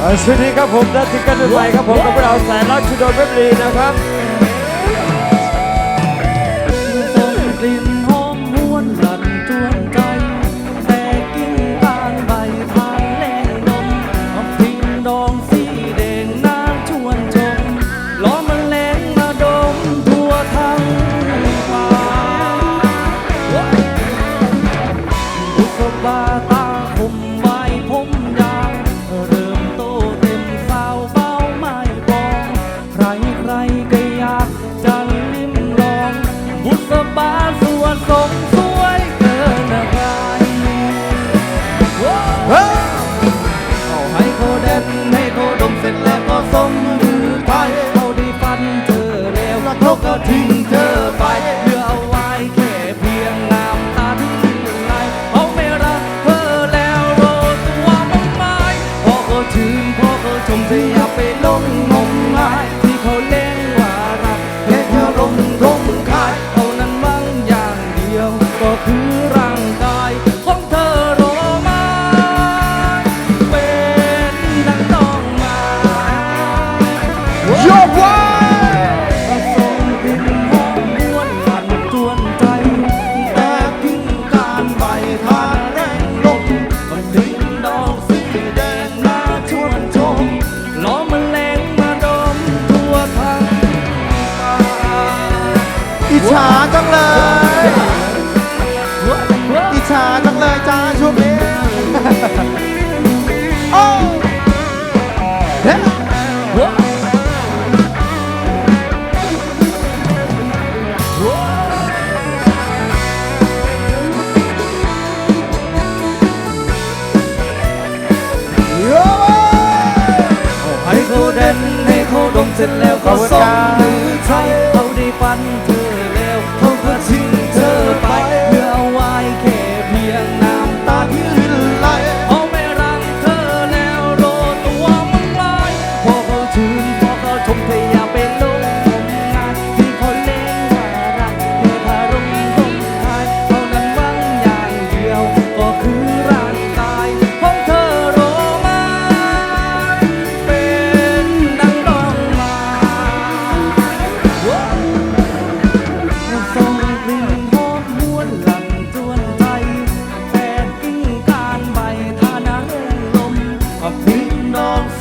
สวัสดีครับผมนัททิกันใหม่ครับผมกับพวกเราแสนรักชุดโดนเว็บลีนะครับกลิ่นหอมหวนหลั่นจวนใจแต่กินตาลใบพานแรงลมเอาพิงดองสีแดงน้ำชวนชมล้อมันแรงมาดมทั่วทั้งป่าบุษบาตา เขาก็ทิ้งเธอไปเหลือเอาไว้แค่เพียงน้ำตาที่ไหลเขาไม่รักเธอแล้วโรตัวมันไม้พอเขาชื่นพอเขาชมจะอย่าไปลงง จฉาจังเลยอิจฉาจังเลยจ้าช่วงนี้โอ้เฮ้โยให้เขาเด่นให้เขาดมเสร็จแล้วก็ส่งมือใช้เขาได้ฟันเธ I've been on.